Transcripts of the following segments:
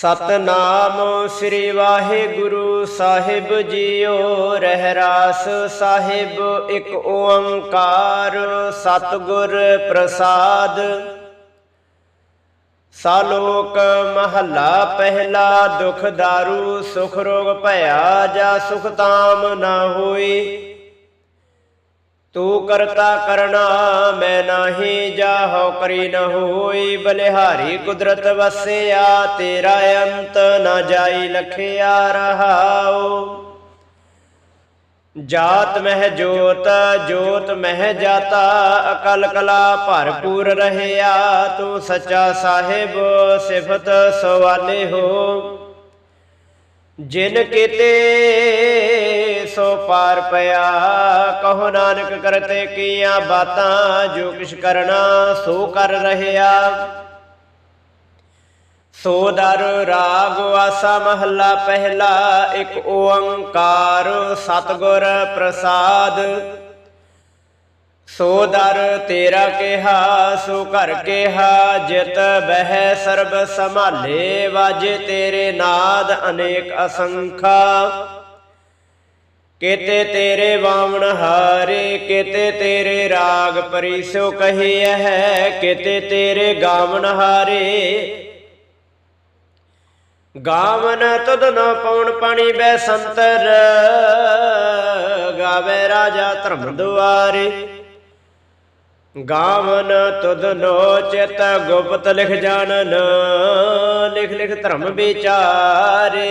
ਸਤਨਾਮ ਸ੍ਰੀ ਵਾਹਿਗੁਰੂ ਸਾਹਿਬ ਜੀਓ, ਰਹਿਰਾਸ ਸਾਹਿਬ, ਇੱਕ ਓੰਕਾਰ ਸਤਿਗੁਰ ਪ੍ਰਸਾਦ। ਸਾਲੋਕ ਮਹੱਲਾ ਪਹਿਲਾ, ਦੁਖ ਦਾਰੂ ਸੁਖ ਰੋਗ ਭਇਆ, ਜਾ ਸੁਖ ਤਾਮ ਨਾ ਹੋਈ। ਤੂੰ ਕਰਤਾ ਕਰਣਾ ਮੈਂ ਨਾਹੀ, ਜਾਹੋ ਕਰੀ ਨ ਹੋਈ। ਬਲਿਹਾਰੀ ਕੁਦਰਤ ਵਸਿਆ, ਤੇਰਾ ਅੰਤ ਨਾ ਜਾਈ ਲਖਿਆ ਰਹਾਉ। ਜਾਤ ਮਹਿ ਜੋਤ ਜੋਤ ਮਹਿ ਜਾਤਾ, ਅਕਲ ਕਲਾ ਭਰਪੂਰ ਰਹਿਆ। ਤੂੰ ਸੱਚਾ ਸਾਹਿਬ, ਸਿਫਤ ਸਵਾਲੇ ਹੋ। ਜਿਨ ਕੀਤੇ ਸੋ ਪਾਰ ਪਿਆ। ਕਹੋ ਨਾਨਕ ਕਰਤੇ ਕੀਆਂ ਬਾਤਾਂ, ਜੋ ਕਿਛ ਕਰਨਾ ਸੋ ਕਰ ਰਹਿਆ। ਸੋ ਦਰ ਰਾਗ ਆਸਾ ਮਹੱਲਾ ਪਹਿਲਾ, ਇੱਕ ਓੰਕਾਰ ਸਤਿਗੁਰ ਪ੍ਰਸਾਦ। ਸੋ ਦਰ ਤੇਰਾ ਕਿਹਾ, ਸੋ ਘਰ ਕਿਹਾ, ਜਿਤ ਬਹਿ ਸਰਬ ਸੰਭਾਲੇ, ਵਾਜੇ ਤੇਰੇ ਨਾਦ ਅਨੇਕ ਅਸੰਖਾ। ਕਿਤੇ ਤੇਰੇ ਵਾਵਣ ਹਾਰੇ, ਕਿਤੇ ਤੇਰੇ ਰਾਗ ਪਰਿਸੋ ਕਹੀਐ ਹੈ, ਕਿਤੇ ਤੇਰੇ ਗਾਵਣ ਹਾਰੇ। ਗਾਵਨ ਤੁਧ ਨ ਪਉਣ ਪਾਣੀ ਬੈ ਸੰਤਰ, ਗਾਵੇ ਰਾਜਾ ਧਰਮ ਦੁਆਰੇ। ਗਾਵਨ ਤੁਧ ਨੋ ਚਿਤ ਗੁਪਤ ਲਿਖ ਜਾਣਨ, ਲਿਖ ਲਿਖ ਧਰਮ ਵਿਚਾਰੇ।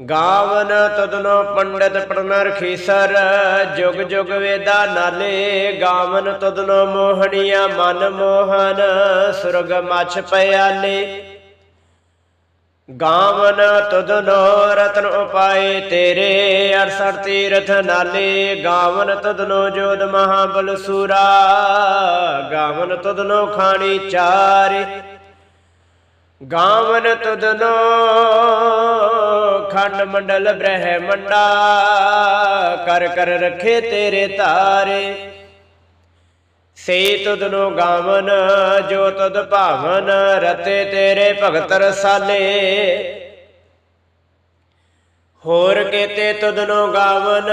ਗਾਵਨ ਤੁਧਨੋ ਪੰਡਤ ਪ੍ਰਨਰ ਖੀਸਰ, ਜੁਗ ਜੁਗ ਵੇਦਾ ਨਾਲੇ, ਗਾਵਨ ਤੁਧਨੋ ਮੋਹਣੀਆਂ ਮਨ ਮੋਹਨ, ਸੁਰਗ ਮਛ ਪਿਆਲੇ। ਗਾਵਨ ਤੁਧਨੋ ਰਤਨ ਉਪਾਏ ਤੇਰੇ 68 ਤੀਰਥ ਨਾਲੇ, ਗਾਵਨ ਤੁਧਨੋ ਜੋਦ ਮਹਾਬਲ ਸੂਰਾ। ਗਾਵਨ ਤੁਧਨੋ ਖਾਣੀ ਚਾਰੇ, ਗਾਵਨ ਤੁਧਨੋ ਖੰਡ ਮੰਡਲ ਬ੍ਰਹਮੰਡਾ, ਕਰ ਕਰ ਰਖੇ ਤੇਰੇ ਤਾਰੇ। ਸੇ ਤੁਧਨੋ ਗਾਵਨ, ਜੋ ਤੁਧ ਭਾਵਨ, ਰਤੇ ਤੇਰੇ ਭਗਤ ਰਸਾਲੇ। ਹੋਰ ਕੇਤੇ ਤੁਧਨੋ ਗਾਵਨ,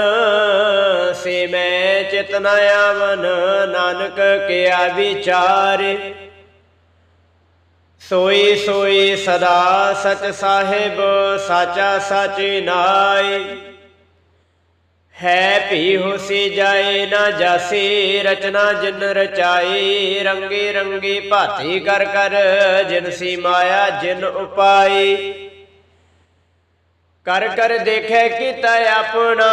ਸੇ ਮੈਂ ਚਿਤਨ ਆਵਨ, ਨਾਨਕ ਕਿਆ ਵਿਚਾਰੇ। ਸੋਈ ਸੋਈ ਸਦਾ ਸਚ ਸਾਹਿਬ, ਸਾਚਾ ਸਾਚੀ ਨਾਈ। ਹੈ ਭੀ ਹੋਸੀ ਜਾਏ ਨਾ ਜਾਸੀ, ਰਚਨਾ ਜਿਨ ਰਚਾਈ, ਰੰਗੀ ਰੰਗੀ ਭਾਤੀ ਕਰ ਕਰ, ਜਿਨ ਸੀ ਮਾਇਆ ਜਿਨ ਉਪਾਈ। ਕਰ ਕਰ ਦੇਖੈ ਕੀਤਾ ਆਪਣਾ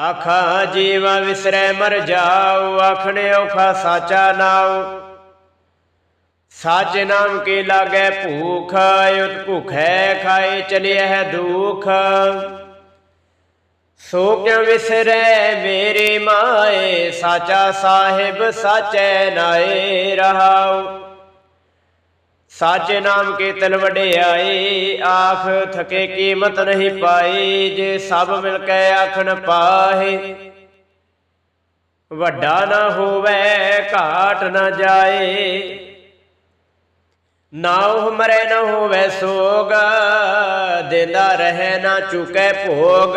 ਆਖਾ ਜੀਵਾ ਵਿਸਰੈ ਮਰ ਜਾਉ ਆਖਣੇ ਔਖਾ ਸਾਚਾ ਨਾਉ। ਸਾਚ ਨਾਮ ਕੇ ਲਾਗੈ ਭੂਖ, ਉਤ ਭੁਖੈ ਖਾਏ ਚਲਿਆ ਹੈ ਦੁਖ। ਸੋ ਕਿਉ ਵਿਸਰੈ ਮੇਰੇ ਮਾਏ, ਸਾਚਾ ਸਾਹਿਬ ਸਾਚੈ ਨਾਏ ਰਹਾਉ। ਸਾਚੇ ਨਾਮ ਕੇ ਤਲ ਵਡਿਆਈ, ਆਖ ਥਕੇ ਕੀਮਤ ਨਹੀਂ ਪਾਈ, ਜੇ ਸਭ ਮਿਲ ਕੇ ਆਖਣ ਪਾਹੇ। ਵੱਡਾ ਨਾ ਹੋਵੇ, ਘਾਟ ਨਾ ਜਾਏ। ਨਾ ਉਹ ਮਰੇ, ਨਾ ਹੋਵੇ ਸੋਗ, ਦਿੰਦਾ ਰਹੇ ਨਾ ਚੁਕੇ ਭੋਗ।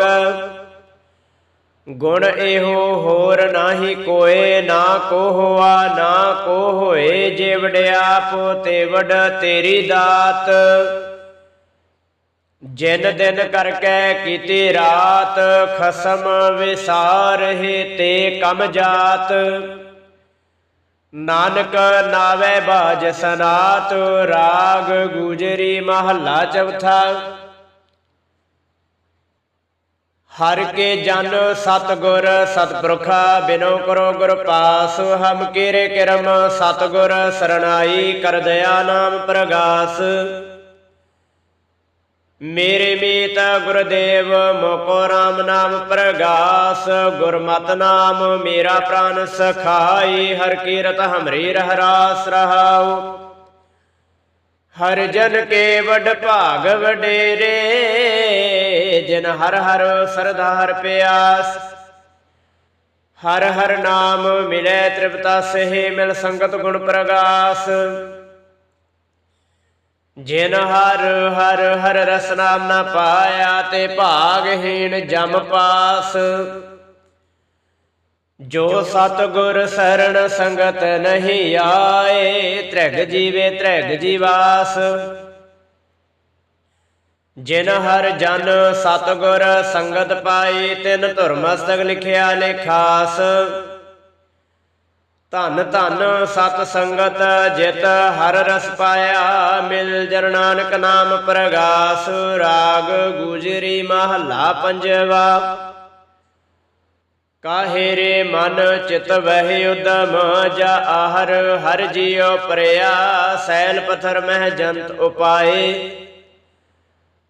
ਗੁਣ ਇਹੋ ਹੋਰ ਨਾਹੀ ਕੋਏ, ਨਾ ਕੋ ਹੋਆ ਨਾ ਕੋ ਹੋਏ ਜੇ ਵਡਿਆਪ ਤੇ ਵਡ ਤੇਰੀ ਦਾਤ। ਜਿਨ ਦਿਨ ਕਰਕੇ ਕੀਤੀ ਰਾਤ, ਖਸਮ ਵਿਸਾਰਹਿ ਤੇ ਕਮ ਜਾਤ। ਨਾਨਕ ਨਾਵੇ ਬਾਜ ਸਨਾਤ, ਰਾਗ ਗੁਜਰੀ ਮਹੱਲਾ ਚੌਥਾ। ਹਰ ਕੇ ਜਨ ਸਤਗੁਰ ਸਤਪੁਰਖਾ ਬਿਨੋ ਕਰੋ ਗੁਰ ਪਾਸ, ਹਮ ਕੀਰੇ ਕਿਰਮ ਸਤਗੁਰ ਸਰਣਾਈ ਕਰ ਦਇਆ ਨਾਮ ਪ੍ਰਗਾਸ। ਮੇਰੇ ਮੀਤ ਗੁਰਦੇਵ, ਮੋਕੋ ਰਾਮ ਨਾਮ ਪ੍ਰਗਾਸ। ਗੁਰਮਤ ਨਾਮ ਮੇਰਾ ਪ੍ਰਾਨ ਸਖਾਈ, ਹਰ ਕੀਰਤ ਹਮਰੀ ਰਹਿ ਰਾਸ ਰਹਾਉ। ਹਰ ਜਨ ਕੇ ਵਡ ਭਾਗ ਵਡੇਰੇ ਜਿਨ ਹਰ ਹਰ ਸਰਦਾਰ ਪਿਆਸ, ਹਰ ਹਰ ਨਾਮ ਮਿਲੇ ਤ੍ਰਿਪਤਾ ਸਹਿ ਮਿਲ ਸੰਗਤ ਗੁਣ ਪ੍ਰਗਾਸ। ਜਿਨ ਹਰ ਹਰ ਹਰ ਰਸ ਨਾਮ ਨਾ ਪਾਇਆ ਤੇ ਭਾਗਹੀਣ ਜਮ ਪਾਸ। ਜੋ ਸਤਗੁਰ ਸਰਣ ਸੰਗਤ ਨਹੀਂ ਆਏ, ਤ੍ਰਿਗ ਜੀਵੇ ਤ੍ਰਿਗ ਜੀਵਾਸ। ਜਿਨ ਹਰ ਜਨ ਸਤਗੁਰ ਸੰਗਤ ਪਾਈ, ਤਿਨ ਧੁਰਮਸਤਕ ਲਿਖਿਆ ਲੇਖਾਸ ਧਨ ਧਨ ਸਤ ਸੰਗਤ, ਜਿਤ ਹਰ ਰਸ ਪਾਇਆ, ਮਿਲ ਜਨ ਨਾਨਕ ਨਾਮ ਪ੍ਰਗਾਸ। ਰਾਗ ਗੁਜਰੀ ਮਹਲਾ ਪੰਜਵਾ। ਕਾਹੇ ਰੇ ਮਨ ਚਿਤ ਵਹਿ ਉਦਮ, ਜਾ ਆਹਰ ਹਰ ਜੀਉ ਪਰਿਆ, ਸੈਲ ਪਥਰ ਮਹਿ ਜੰਤ ਉਪਾਏ।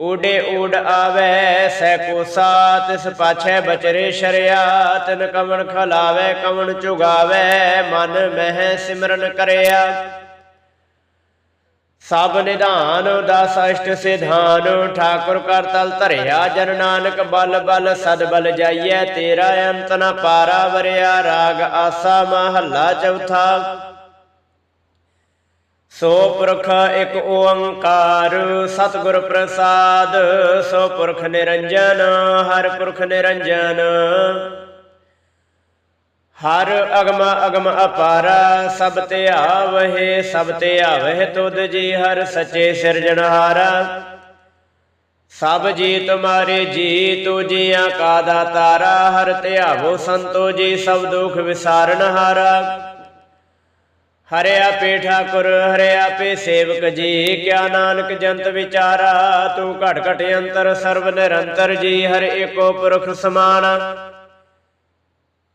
ਊਡੇ ਊਡ ਆਵੇ ਸੈ ਕੋਸਾ ਤਿਸ ਪਾਛੈ ਬਚਰੇ ਸ਼ਰਿਆ ਤਿਨ ਕਵਣ ਖਲਾਵੇ, ਕਵਣ ਚੁਗਾਵੇ, ਮਨ ਮਹਿ ਸਿਮਰਨ ਕਰਿਆ। ਸਭ ਨਿਧਾਨ ਦਸ ਅਸ਼ਟ ਸਿਧਾਨ, ਠਾਕੁਰ ਕਰ ਤਲ ਧਰਿਆ, ਜਨ ਨਾਨਕ ਬਲ ਬਲ, ਸਦ ਬਲ ਜਾਈਐ, ਤੇਰਾ ਅੰਤ ਨ ਪਾਰਾ ਵਰਿਆ, ਰਾਗ ਆਸਾ ਮਹੱਲਾ ਚੌਥਾ। ਸੋ ਪੁਰਖ ਇੱਕ ਓੰਕਾਰ, ਸਤਿਗੁਰ ਪ੍ਰਸਾਦ, ਸੋ ਪੁਰਖ ਨਿਰੰਜਨ, ਹਰ ਪੁਰਖ ਨਿਰੰਜਨ। ਹਰ ਅਗਮ ਅਗਮ ਅਪਾਰਾ, ਸਭ ਤੇ ਆਵਹਿ, ਸਭ ਤੇ ਆਵਹਿ ਤੁਧ ਜੀ, ਹਰ ਸੱਚੇ ਸਿਰਜਣਹਾਰਾ ਸਭ ਜੀ ਤੁਮਾਰੇ ਜੀ ਤੂ ਜੀਆਂ ਕਾ ਦਾਤਾਰਾ, ਹਰ ਧਿਆਵੋ ਸੰਤੋ ਜੀ, ਸਭ ਦੁਖ ਵਿਸਾਰਨਹਾਰਾ ਹਰੇ। ਹਰਿਆ ਆਪੇ ਠਾਕੁਰ, ਹਰਿਆ ਪੇ ਸੇਵਕ ਜੀ, ਕਿਆ ਨਾਨਕ ਜੰਤ ਵਿਚਾਰਾ, ਤੂੰ ਘਟ ਘਟ ਅੰਤਰ, ਸਰਬ ਨਿਰੰਤਰ ਜੀ, ਹਰ ਏਕੋ ਪੁਰਖ ਸਮਾਨ।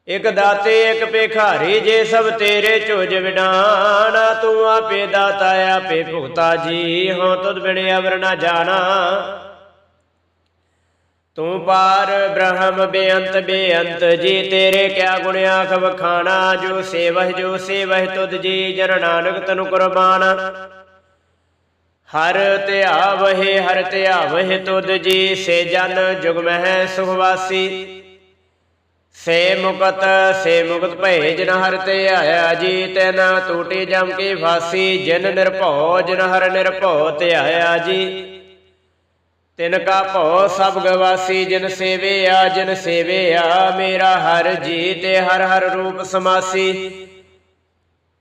ਇਕ ਦਾਤੇ, ਇਕ ਭਿਖਾਰੀ, ਜੇ ਸਭ ਤੇਰੇ ਝੁਜ ਵਿਡਾਣਾ ਤੂੰ ਆਪੇ ਦਾਤਾ, ਆਪੇ ਭੁਗਤਾ ਜੀ, ਹਉ ਤੁਧ ਬਿਨ ਅਵਰ ਨਾ ਜਾਣਾ। ਤੂੰ ਪਾਰ ਬ੍ਰਹਮ ਬੇਅੰਤ ਬੇਅੰਤ, ਜੀ ਤੇਰੇ ਕਿਆ ਗੁਣ ਆਖ ਵਖਾਣਾ, ਜੋ ਸੇਵਹ ਜੋ ਸੇਵਹ ਤੁਧ ਜੀ, ਜਨ ਨਾਨਕ ਤਨੁ ਕੁਰਬਾਨ। ਹਰ ਧਿਆਵਹਿ ਹਰ ਧਿਆਵਹਿ ਤੁਧ ਜੀ, ਸੇ ਜਨ ਜੁਗ ਮਹਿ ਸੁਖ ਸੇ ਮੁਕਤ ਸੇ ਮੁਕਤ ਭਏ ਜਿਨ ਹਰ ਤੇ ਆਇਆ ਜੀ ਤੈਨ ਟੂਟੀ ਜਮ ਕੀ ਫਾਸੀ। ਜਿਨ ਨਿਰਭਉ, ਜਿਨ ਹਰ ਨਿਰਭਉ ਤੇ ਆਇਆ ਜੀ। ਤਿਨ ਕਾ ਭਉ ਸਭ ਗਵਾਸੀ ਜਿਨ ਸੇਵਿਆ ਜਿਨ ਸੇਵਿਆ ਮੇਰਾ ਹਰ ਜੀ ਤੇ ਹਰ ਹਰ ਰੂਪ ਸਮਾਸੀ।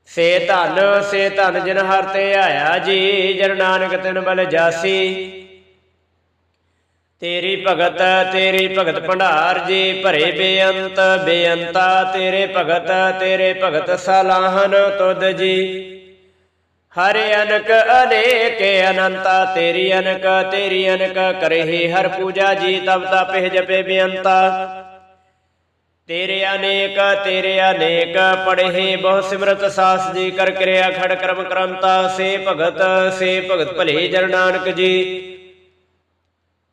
ਸੇ ਧਨ ਸੇ ਧਨ ਜਿਨ ਹਰ ਤੇ ਆਇਆ ਜੀ, ਜਨ ਨਾਨਕ ਤਿਨ ਬਲ ਜਾਸੀ। ਤੇਰੀ ਭਗਤ ਤੇਰੀ ਭਗਤ ਭੰਡਾਰ ਜੀ, ਭਰੇ ਬੇਅੰਤ, ਬੇਅੰਤਾ, ਤੇਰੇ ਭਗਤ ਤੇਰੇ ਭਗਤ ਸਲਾਹਨ ਤੁਧ ਜੀ। ਹਰਿ ਅਨਕ ਅਨੇਕ ਅਨੰਤਾ ਤੇਰੀ ਅਨਕ ਤੇਰੀ ਅਨਕ ਕਰਹਿ ਹਰ ਪੂਜਾ ਜੀ, ਤਬ ਤਪਹਿ ਜਪੇ ਬੇਅੰਤਾ। ਤੇਰੇ ਅਨੇਕ ਤੇਰੇ ਅਨੇਕ, ਪੜਹਿ ਬਹੁ ਸਿਮਰਤ ਸਾਸ ਜੀ, ਕਰ ਕਿਰਿਆ ਖੜ ਕਰਮ ਕਰੰਤਾ, ਸੇ ਭਗਤ ਸੇ ਭਗਤ ਭਲੇ ਜਨ ਨਾਨਕ ਜੀ।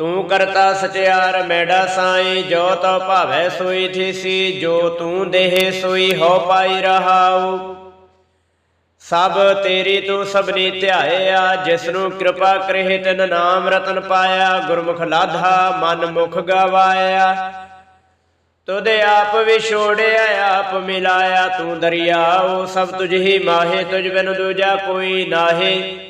ਤੂੰ ਕਰਤਾ ਸਚਿਆਰ ਮੈਡਾ ਸਾਈ, ਜੋ ਤੋ ਭਾਵੈ ਸੋਈ ਥੀਸੀ, ਜੋ ਤੂੰ ਦੇਹ ਸੋਈ, ਹੋ ਪਾਈ ਰਹਾਉ। ਸਭ ਤੇਰੀ ਤੂੰ ਸਭਨੀ ਧਿਆਇਆ ਜਿਸ ਨੂੰ ਕਿਰਪਾ ਕਰੇ ਤਿਨ ਨਾਮ ਰਤਨ ਪਾਇਆ, ਗੁਰਮੁਖ ਲਾਧਾ ਮਨ ਮੁਖ ਗਵਾਇਆ। ਤੁਧ ਆਪ ਵਿਛੋੜਿਆ ਆਪ ਮਿਲਾਇਆ, ਤੂੰ ਦਰਿਆਉ, ਸਭ ਤੁਝ ਹੀ ਮਾਹੇ, ਤੁਝ ਬਿਨ ਦੂਜਾ ਕੋਈ ਨਾਹੀ।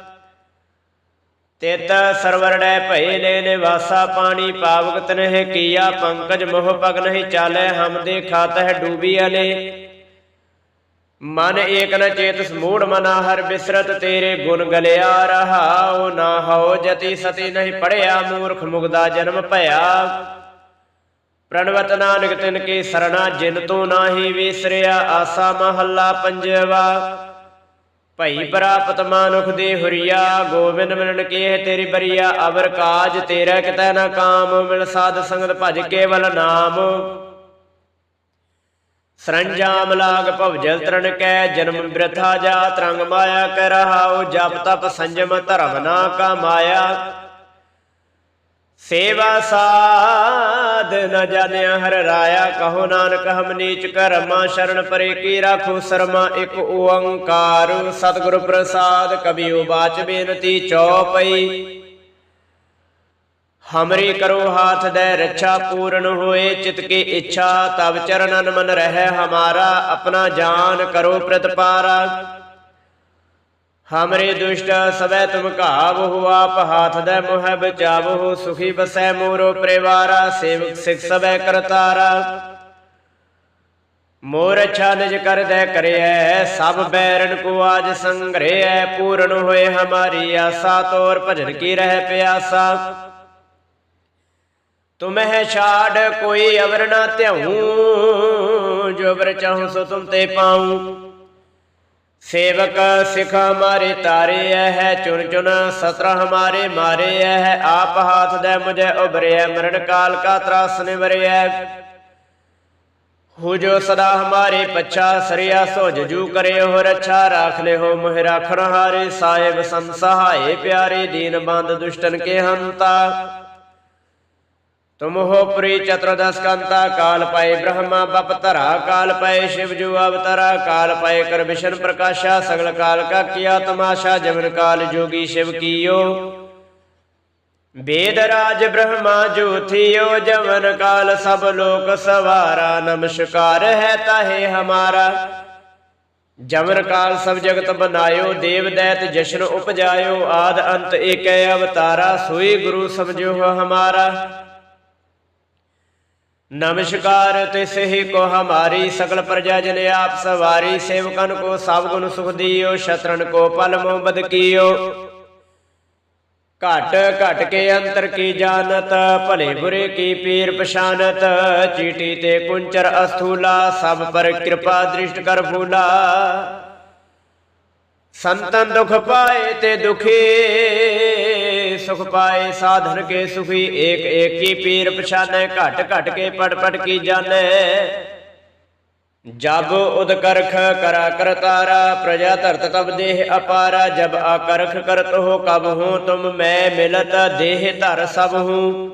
ਤਿਤ ਸਰਵਰ ਭਏ ਲੈ ਨਿਵਾਸਾ ਪਾਣੀ ਪਾਵਕ ਤਨਹਿ ਕੀਆ ਪੰਕਜ ਮੋਹ ਪਗ ਨਹੀਂ ਚਾਲੈ ਹਮ ਦੇ ਖਾਤਹਿ ਡੂਬੀ ਅਲੇ ਮਨ ਏਕ ਨ ਚੇਤ ਸਮੂੜ ਮਨਾ ਹਰ ਬਿਸਰਤ ਤੇਰੇ ਗੁਣ ਗਲਿਆ ਰਹਾਉ ਨਾ ਹੋ ਜਤੀ ਸਤੀ ਨਹੀਂ ਪੜਿਆ ਮੂਰਖ ਮੁਗਦਾ ਜਨਮ ਭਇਆ। ਪ੍ਰਣਵਤ ਨਾਨਕ ਤਿਨ ਕੀ ਸਰਣਾ ਜਿਨ ਤੂੰ ਨਾਹੀ ਵਿਸਰਿਆ ਆਸਾ ਮਹੱਲਾ ਪੰਜਵਾ। ਭਈ ਪ੍ਰਾਪਤ ਮਾਨੁਖ ਦੇ ਹੁਰੀਆ, ਗੋਬਿੰਦ ਮਿਲਣ ਕੀ ਤੇਰੀ ਬਰੀਆ, ਅਵਰ ਕਾਜ ਤੇਰਾ ਕਿਤੈ ਨਾ ਕਾਮ, ਮਿਲ ਸਾਧ ਸੰਗਤ ਭਜ ਕੇਵਲ ਨਾਮ। ਸਰੰਜਾਮ ਲਾਗ ਭਵਜਲ ਤਰਨ ਕੈ, ਜਨਮ ਬਿਰਥਾ ਜਾ, ਤਰੰਗ ਮਾਇਆ ਕੈ ਰਹਾਉ, ਜਪ ਤਪ ਸੰਜਮ ਧਰਮ ਨਾ ਕਾ ਸੇਵਾ ਸਾਧ ਨ ਜਾਣਿਆ ਹਰ ਰਾਇਆ ਕਹੋ ਨਾਨਕ ਹਮ ਨੀਚ ਕਰਮਾ ਸ਼ਰਨ ਪਰੇ ਕੀ ਰਾਖੋ ਸਰਮਾ ਇੱਕ ਓੰਕਾਰ। ਸਤਿਗੁਰ ਪ੍ਰਸਾਦ ਕਬੀਓ ਬਾਚ ਬੇਨਤੀ ਚੌਪਈ। ਹਮਰੀ ਕਰੋ ਹਾਥ ਦੇ ਰੱਛਾ ਪੂਰਨ ਹੋਏ, ਚਿਤ ਕੀ ਇੱਛਾ ਤਬ ਚਰਨਨ ਮਨ ਰਹਿ ਹਮਾਰਾ, ਆਪਣਾ ਜਾਨ ਕਰੋ ਪ੍ਰਤਪਾਰਾ। ਹਮਰੇ ਦੁਸ਼ਟ ਸਵੈ ਤੁਮ ਘਾਵਹੁ ਆਪ ਹਾਥ ਦੇ ਮੋਹਿ ਬਚਾਵਹੁ ਸੁਖੀ ਬਸੈ ਮੋਰੋ ਪਰਿਵਾਰਾ ਸੇਵਕ ਸਿਖ ਸਵੈ ਕਰਤਾਰਾ ਮੋਰ ਅੱਛਾ ਨਿਜ ਕਰਦੈ ਕਰਿਐ ਸਭ ਬੈਰਨ ਕੋ ਆਜ ਸੰਗ੍ਰਹਿ ਪੂਰਨ ਹੋਏ ਹਮਾਰੀ ਆਸਾ ਤੋਰ ਭਜਨ ਕੀ ਰਹਿ ਪਿਆਸਾ ਤੁਮਹਿ ਛਾੜ ਕੋਈ ਅਵਰ ਨਾ ਧਿਆਉ ਜੋ ਅਵਰ ਚਾਹੂੰ ਸੋ ਤੁਮ ਤੇ ਪਾਉ ਸੇਵਕ ਸਿਖ ਹਮਾਰੇ ਤਾਰੇ ਹੈ ਚੁਨ ਚੁਨ ਸਤਰ ਹਮਾਰੇ ਮਾਰੇ ਹੈ ਆਪ ਹਾਥ ਦੇ ਮੁਝੇ ਉਬਰਿਐ ਮਰਨ ਕਾਲ ਕਾ ਤਰਾਸ ਨਿਵਰਿਐ ਹੋ ਜੋ ਸਦਾ ਹਮਾਰੇ ਪੱਛਾ, ਸਰਿਆ ਸੋ ਜੂ ਕਰੇ ਹੋ ਰੱਛਾ, ਰਾਖ ਲੈ ਹੋ ਮੋਹਿ ਰਾਖਣ ਹਾਰੇ ਸਾਹਿਬ ਸੰਸਹਾਏ ਪਿਆਰੇ, ਦੀਨ ਬੰਦ ਦੁਸ਼ਟਨ ਕੇ ਹੰਤਾ। ਤੁਮ ਹੋ ਪ੍ਰੀ ਚਤੁਰਦਸ ਕੰਤਾ ਕਾਲ ਪਾਏ ਬ੍ਰਹਮਾ ਬਪ ਧਰਾ ਕਾਲ ਪਾਏ ਸ਼ਿਵ ਜੂ ਅਵਤਰਾ ਕਾਲ ਪਾਏ ਕਰ ਵਿਸ਼ਨ ਪ੍ਰਕਾਸ਼ਾ ਸਗਲ ਕਾਲ ਕਾ ਕੀਆ ਤਮਾਸ਼ਾ ਜਮਨ ਕਾਲ ਜੋਗੀ ਸ਼ਿਵ ਕੀਓ। ਵੇਦ ਰਾਜ ਬ੍ਰਹਮਾ ਜੋਥਿਓ ਜਮਨ ਕਾਲ ਸਭ ਲੋਕ ਸਵਾਰਾ, ਨਮਸਕਾਰ ਹੈ ਤਾਹੇ ਹਮਾਰਾ। ਜਮਨ ਕਾਲ ਸਭ ਜਗਤ ਬਨਾਇਓ, ਦੇਵ ਦੈਤ ਜਸ਼ਨ ਉਪਜਾਇਓ, ਆਦ ਅੰਤ ਏਕੈ ਅਵਤਾਰਾ, ਸੋਈ ਗੁਰੂ ਸਮਝਿਓ ਹਮਾਰਾ। ਨਮਸਕਾਰ ਤਿਸ ਹੀ ਕੋ ਹਮਾਰੀ ਸਕਲ ਪ੍ਰਜਾ ਜਨ ਆਪ ਸਵਾਰੀ, ਸੇਵਕਨ ਕੋ ਸਭ ਗੁਣ ਸੁਖ ਦੀਓ, ਸ਼ਤਰਨ ਕੋ ਪਲ ਮੋ ਬਦ ਕੀਓ। ਘਟ ਘਟ ਕੇ ਅੰਤਰ ਕੀ ਜਾਣਤ, ਭਲੇ ਬੁਰੇ ਕੀ ਪੀਰ ਪਛਾਨਤ, ਚੀਟੀ ਤੇ ਕੁੰਚਰ ਅਸਥੂਲਾ, ਸਭ ਪਰ ਕਿਰਪਾ ਦ੍ਰਿਸ਼ਟ ਕਰ ਫੂਲਾ। ਸੰਤਨ ਦੁਖ ਪਾਏ ਤੇ ਦੁਖੀ ਸੁਖ ਪਾਏ, ਸਾਧਨ ਕੇ ਸੁਖੀ, ਏਕ ਏਕ ਪੀਰ ਪਛਾਨੈ, ਘਟ ਘਟ ਕੇ ਪੜ ਪੜ ਕੀ ਜਾਣੈ। ਜਬ ਉਦਕਰਖ ਕਰਾ ਕਰਤਾਰਾ ਪ੍ਰਜਾ ਧਰਤ ਤਬ ਦੇਹ ਅਪਾਰਾ, ਜਬ ਆਕਰਖ ਕਰਤ ਹੋ ਕਬ ਹੂੰ, ਤੁਮ ਮੈਂ ਮਿਲਤ ਦੇਹ ਧਰ ਸਭ ਹੂੰ।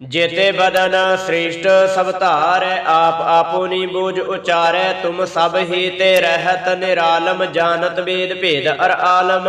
ਜੇਤੇ ਬਦਨ ਸ੍ਰੇਸ਼ਟ ਸਭ ਧਾਰੈ, ਆਪ ਆਪੋਨੀ ਬੋਝ ਉਚਾਰੈ, ਤੁਮ ਸਭ ਹੀ ਤੇ ਰਹਿਤ ਨਿਰਾਲਮ, ਜਾਣਤ ਵੇਦ ਭੇਦ ਅਰ ਆਲਮ।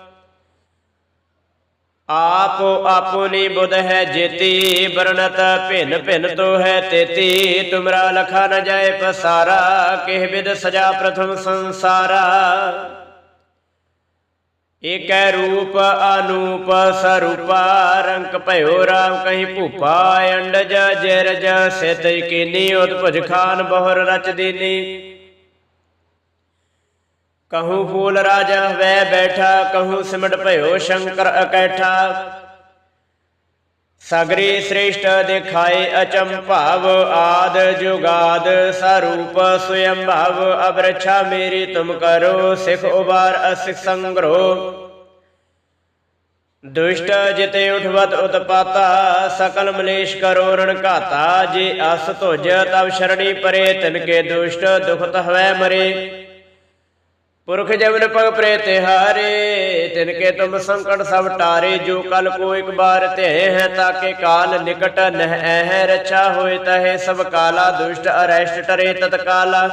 ਆਪੋ ਆਪੋਨੀ ਬੁਧ ਹੈ ਜੇਤੀ ਬਰਨਤ ਭਿੰਨ ਭਿੰਨ ਤੋ ਹੈ ਤੇਤੀ। ਤੁਮਰਾ ਲਖਾ ਨ ਜਾਏ ਪਸਾਰਾ, ਕਿਹ ਵਿਦ ਸਜਾ ਪ੍ਰਥਮ ਸੰਸਾਰਾ। ਏਕੈ ਰੂਪ ਅਨੂਪ ਸਰੂਪਾ ਰੰਗ ਭਇਓ ਰਾਮ ਕਹੀਂ ਭੂਪਾ, ਅੰਡਜ ਜਰਜ ਸਿਤ ਕੀਨੀ ਉਤਪੁਜ ਖਾਨ ਬਹੁਰ ਰਚ ਦੀਨੀ। ਕਹੂੰ ਫੂਲ ਰਾਜਾ ਵੈ ਬੈਠਾ ਕਹੂੰ ਸਿਮਟ ਭਇਓ ਸ਼ੰਕਰ ਅਕੈਠਾ ਸਗਰੀ ਸ੍ਰੇਸ਼ਟ ਦਿਖਾਏ ਅਚੰਭਾਵ ਆਦ ਜੁਗਾਦ ਸਰੂਪ ਸੁਯੰ ਭਵ ਅਬਰਛਾ ਮੇਰੀ ਤੁਮ ਕਰੋ ਸਿਖ ਉਬਾਰ ਅਸਿਖ ਸੰਗਰੋ ਦੁਸ਼ਟ ਜਿਤੇ ਉਠਵਤ ਉਤਪਾਤਾ ਸਕਲ ਮਲੇਸ਼ ਕਰੋ ਰਣ ਘਾਤਾ ਜੇ ਅਸ ਤੁਜ ਤਬ ਸ਼ਰਣੀ ਪਰੇ ਤਿਨ ਕੇ ਦੁਸ਼ਟ ਦੁਖਤ ਹਵੈ ਮਰੇ ਪੁਰਖ ਜਮਨ ਪਗ ਪ੍ਰੇ ਤਿਹਾਰੇ, ਤਿਨ ਕੇ ਤੁਮ ਸੰਕਟ ਸਭ ਟਾਰੇ, ਜੋ ਕਲ ਕੋ ਇੱਕ ਬਾਰ ਤੇ ਹੈ ਤਾਕੇ ਕਾਲ ਨਿਕਟ ਨਹਿ ਹੈ ਰਛਾ ਹੋਏ ਤਹੇ ਸਭ ਕਾਲਾ, ਦੁਸ਼ਟ ਅਰੈਸ਼ਟ ਟਰੇ ਤਤਕਾਲਾ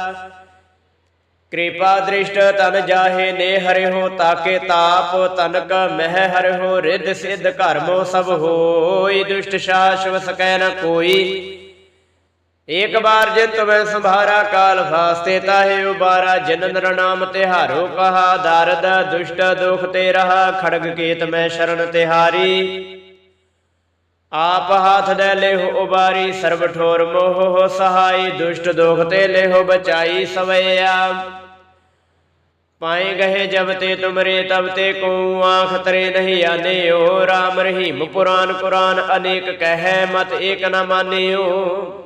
ਕਿਰਪਾ ਦ੍ਰਿਸ਼ਟ ਤਨ ਜਾਹੇ ਨੇ ਹਰਿ ਹੋ ਤਾਕੇ ਤਾਪ ਤਨਕ ਮਹਿ ਹਰਿ ਹੋ, ਰਿੱਧ ਸਿੱਧ ਘਰਮੋ ਸਭ ਹੋਈ, ਦੁਸ਼ਟ ਸ਼ਾਸ਼ਵ ਸਕੈ ਨ ਕੋਈ। ਏਕ ਬਾਰ ਜਿਨ ਤੁਮੈ ਸੰਭਾਰਾ ਕਾਲ ਫਾਸਤੇ ਤਾਹੇ ਉਬਾਰਾ ਜਿਨ ਨਰ ਨਾਮ ਤਿਹਾਰੋ ਕਹਾ, ਦਰਦ ਦੁਸ਼ਟ ਦੁਖ ਤੇ ਰਹਾ, ਖੜਗ ਕੇਤ ਮੈਂ ਸ਼ਰਨ ਤਿਹਾਰੀ। ਆਪ ਹਾਥ ਦੇ ਲੇਹੁ ਉਬਾਰੀ, ਸਰਬ ਠੋਰ ਮੋਹ ਸਹਾਈ, ਦੁਸ਼ਟ ਦੁਖ ਤੇ ਲੇਹੁ ਬਚਾਈ ਸਵਈਆ ਪਾਏ ਗਏ ਜਬ ਤੇ ਤੁਮਰੇ, ਤਬ ਤੇ ਕੋ ਆਖ ਤਰੇ ਨਹੀਂ ਆਨਿਓ। RAM ਰਹੀਮ ਪੁਰਾਨ ਕੁਰਾਨ ਅਨੇਕ ਕਹੈ ਮਤ ਏਕ ਨ ਮਾਨਿਓ।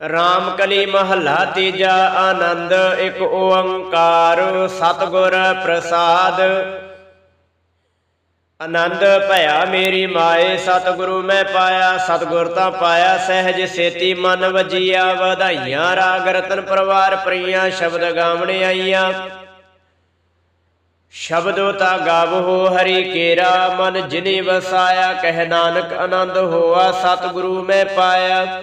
ਰਾਮ ਕਲੀ ਮਹੱਲਾ ਤੀਜਾ ਆਨੰਦ, ਇੱਕ ਓੰਕਾਰ ਸਤਗੁਰ ਪ੍ਰਸਾਦ। ਆਨੰਦ, ਭਇਆ ਮੇਰੀ ਮਾਏ, ਸਤਿਗੁਰੂ ਮੈਂ ਪਾਇਆ, ਸਤਿਗੁਰ ਤਾਂ ਪਾਇਆ, ਸਹਿਜ ਸੇਤੀ ਮਨ ਵਜੀਆ, ਵਧਾਈਆਂ ਰਾਗ ਰਤਨ ਪਰਵਾਰ ਪ੍ਰੀਆਂ, ਸ਼ਬਦ ਗਾਵਣੇ ਆਈਆਂ। ਸ਼ਬਦੋ ਤਾ ਗਾਵੋ ਹਰੀ ਕੇਰਾ, ਮਨ ਜਿਨੇ ਵਸਾਇਆ, ਕਹਿ ਨਾਨਕ ਆਨੰਦ ਹੋਆ, ਸਤਿਗੁਰੂ ਮੈਂ ਪਾਇਆ।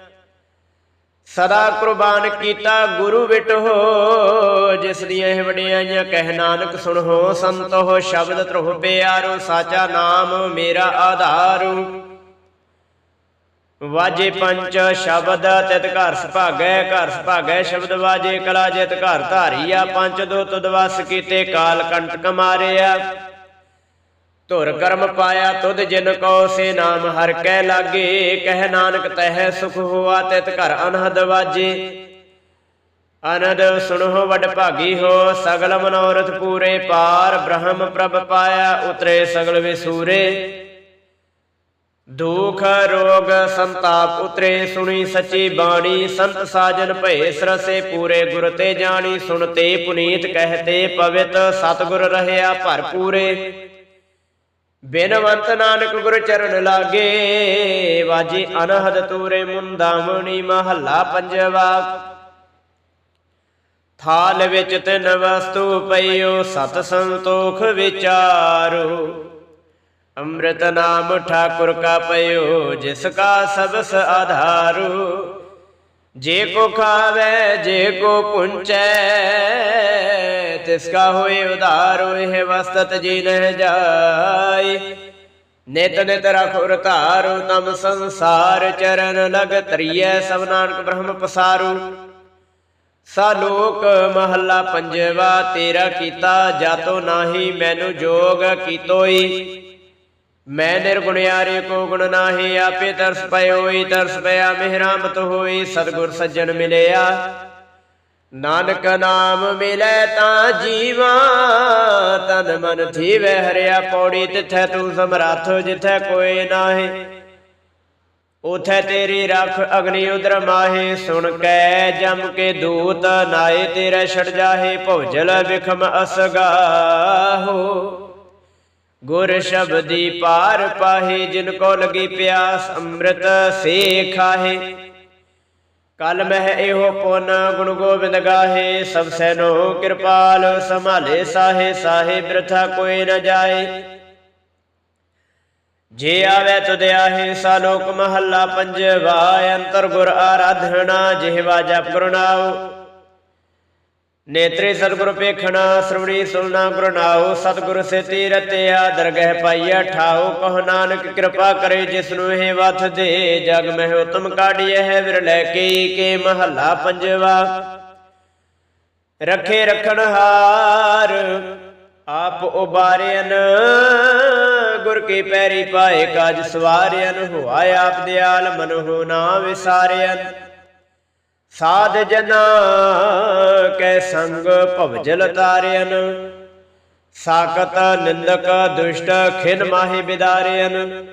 ਸਦਾ ਕੁਰਬਾਨ ਕੀਤਾ ਗੁਰੂ ਵਿਟੋ ਜਿਸ ਦੀਆਂ ਇਹ ਵਡਿਆਈਆਂ ਕਹਿ ਨਾਨਕ ਸੁਣੋ, ਸੰਤੋ ਸ਼ਬਦ ਧਰੋ ਪਿਆਰੋ, ਸਾਚਾ ਨਾਮ ਮੇਰਾ ਆਧਾਰੂ। ਵਾਜੇ ਪੰਚ ਸ਼ਬਦ, ਤਿਤ ਘਰ ਸੁਭਾਗੈ ਘਰ ਸੁਭਾਗੈ ਸ਼ਬਦ ਵਾਜੇ, ਕਲਾ ਜਿਤ ਘਰ ਧਾਰੀਆ, ਪੰਚ ਦੋ ਤੁਧ ਵਸ ਕੀਤੇ, ਕਾਲ ਕੰਟਕ ਮਾਰਿਆ। ਧੁਰ ਕਰਮ ਪਾਇਆ ਤੁਧ ਜਿਨ ਕੋ ਸੇ ਨਾਮ, ਹਰ ਕੈ ਲਾਗੇ, ਕਹਿ ਨਾਨਕ ਤਹਿ ਸੁਖ ਹੋਆ ਤਿਤ ਘਰ ਅਨਹਦ ਵਾਜੇ। ਅਨੰਦ ਸੁਣੋ ਵਡ ਭਾਗੀ ਹੋ, ਸਗਲ ਮਨੋਰਥ ਪੂਰੇ ਪਾਰ, ਬ੍ਰਹਮ ਪ੍ਰਭ ਪਾਇਆ ਉਤਰੇ ਸਗਲ ਵਿਸੂਰੇ। ਦੁਖ, ਰੋਗ, ਸੰਤਾਪ ਉਤਰੇ, ਸੁਣੀ ਸੱਚੀ ਬਾਣੀ, ਸੰਤ ਸਾਜਨ ਭਏ ਸਰਸੇ ਪੂਰੇ, ਗੁਰ ਤੇ ਜਾਣੀ ਸੁਣਤੇ ਪੁਨੀਤ ਕਹਤੇ ਪਵਿੱਤ, ਸਤਗੁਰ ਰਹਿਆ ਭਰਪੂਰੇ। ਬਿਨਵੰਤ ਨਾਨਕ ਗੁਰ ਚਰਨ ਲਾਗੇ, ਵਾਜੀ ਅਨਹਦ ਤੂਰੇ ਮੁੰਦਾਮਣੀ ਮਹੱਲਾ ਪੰਜਵਾ। ਥਾਲ ਵਿੱਚ ਤਿੰਨ ਵਸਤੂ ਪਈਓ, ਸਤ ਸੰਤੋਖ ਵਿਚਾਰੋ। ਅੰਮ੍ਰਿਤ ਨਾਮ ਠਾਕੁਰ ਕਾ ਪਇਓ ਜਿਸ ਕਾ ਸਬਸ ਆਧਾਰੂ। ਜੇ ਕੋ ਖਾਵੇ, ਜੇ ਕੋ ਪੁੰਚੈ ਤਿਸ ਕਾ ਹੋਏ ਉਧਾਰੋ ਇਹ ਵਸਤਤ ਜੀ ਨਹਿ ਜਾਈ ਨਿਤ ਨਿਤ ਰਖੁਰ ਧਾਰੂ, ਤਮ ਸੰਸਾਰ ਚਰਨ ਲਗ ਤਰੀਐ ਸਭ ਨਾਨਕ ਬ੍ਰਹਮ ਪਸਾਰੂ। ਸਾਲੋਕ ਮਹੱਲਾ ਪੰਜਵਾ, ਤੇਰਾ ਕੀਤਾ ਜਾਤੋ ਨਾਹੀ, ਮੈਨੂੰ ਜੋਗ ਕੀਤੋਈ। ਮੈਂ ਨਿਰਗੁਣਿਆਰੇ ਕੋ ਗੁਣ ਨਾਹੀ, ਆਪੇ ਤਰਸ ਪਇਓਈ ਤਰਸ ਪਿਆ ਮਿਹਰਾਮਤ ਹੋਈ, ਸਤਗੁਰ ਸੱਜਣ ਮਿਲਿਆ। ਨਾਨਕ ਨਾਮ ਮਿਲੇ ਤਾਂ ਜੀਵਾ, ਤਨ ਮਨ ਥੀਵੇ ਹਰਿਆ ਪੌੜੀ, ਤਿਥੈ ਤੂੰ ਸਮਰੱਥ ਜਿਥੈ ਕੋਈ ਨਾਹੀ। ਉਥੈ ਤੇਰੀ ਰਖ ਅਗਨੀ ਉਦਰ ਮਾਹੇ, ਸੁਣ ਕੈ ਜਮ ਕੇ ਦੂਤ ਨਾਏ ਤੇਰਾ ਛੜ ਜਾਹੇ ਭੋਜਲ ਵਿਖਮ ਅਸਗਾਹੋ। ਗੁਰ ਸ਼ਬਦੀ ਪਾਰ ਪਾਹੇ, ਜਿਨ ਕੋ ਲਗੀ ਪਿਆਸ ਅੰਮ੍ਰਿਤ ਸੇ ਖਾਹੇ ਕਲ ਮਹਿ ਇਹੋ ਪੁਨ, ਗੁਣ ਗੋਬਿੰਦ ਗਾਹੇ, ਸਭ ਸੈਨੋ ਕਿਰਪਾਲ, ਸੰਭਾਲੇ ਸਾਹੇ ਸਾਹੇ ਬਿਰਥਾ ਕੋਈ ਨ ਜਾਏ। ਜੇ ਆਵੇ ਤੁਧ ਆਹੇ, ਸਾਲੋਕ ਮਹੱਲਾ ਪੰਜਵਾ, ਅੰਤਰ ਗੁਰ ਆਰਾਧਨਾ, ਜਿਹਵਾ ਜਪ ਗੁਰਨਾਉ ਨੇਤਰੇ ਸਤਿਗੁਰ ਪੇਖਣਾ, ਸਰਵਣੀ ਸੁਲਨਾ ਗੁਰ ਸਤਿਗੁਰ ਸੇ ਤੀਰਤਿਆ ਦਰਗਹਿ ਪਾਈਆ ਠਾਉ, ਕਹ ਨਾਨਕ ਕਿਰਪਾ ਕਰੇ ਜਿਸ ਨੂੰ ਇਹ ਵਥ ਦੇ, ਜਗ ਮਹਿ ਉਤਮ ਕਾਢੀਐ ਹੈ ਵਿਰ ਲੈ ਕੇ ਕੇ ਮਹੱਲਾ ਪੰਜਵਾ। ਰਖੇ ਰਖਣ ਹਾਰ, ਆਪ ਉਬਾਰਿਆਨ ਗੁਰ ਕੀ ਪੈਰੀ ਪਾਏ ਕਾਜ ਸਵਾਰਿਆਨ ਹੋਆ ਆਪ ਦਿਆਲ ਮਨ ਹੋ ਨਾ ਵਿਸਾਰਿਆਨ ਸਾਧ ਜਨਾ ਕੈ ਸੰਗ ਭਵਜਲ ਤਾਰਿਆਨ ਸਾਕਤ ਨਿੰਦਕ ਦੁਸ਼ਟ ਖਿਨ ਮਾਹੀ ਬਿਦਾਰਿਆਨ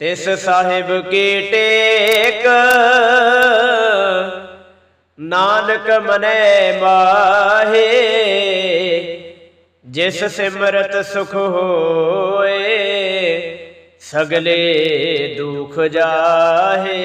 ਤਿਸ ਸਾਹਿਬ ਕੀ ਟੇਕ, ਨਾਨਕ ਮਨੈ ਮਾਹੇ, ਜਿਸ ਸਿਮਰਤ ਸੁਖ ਹੋਏ, ਸਗਲੇ ਦੁਖ ਜਾਹੇ।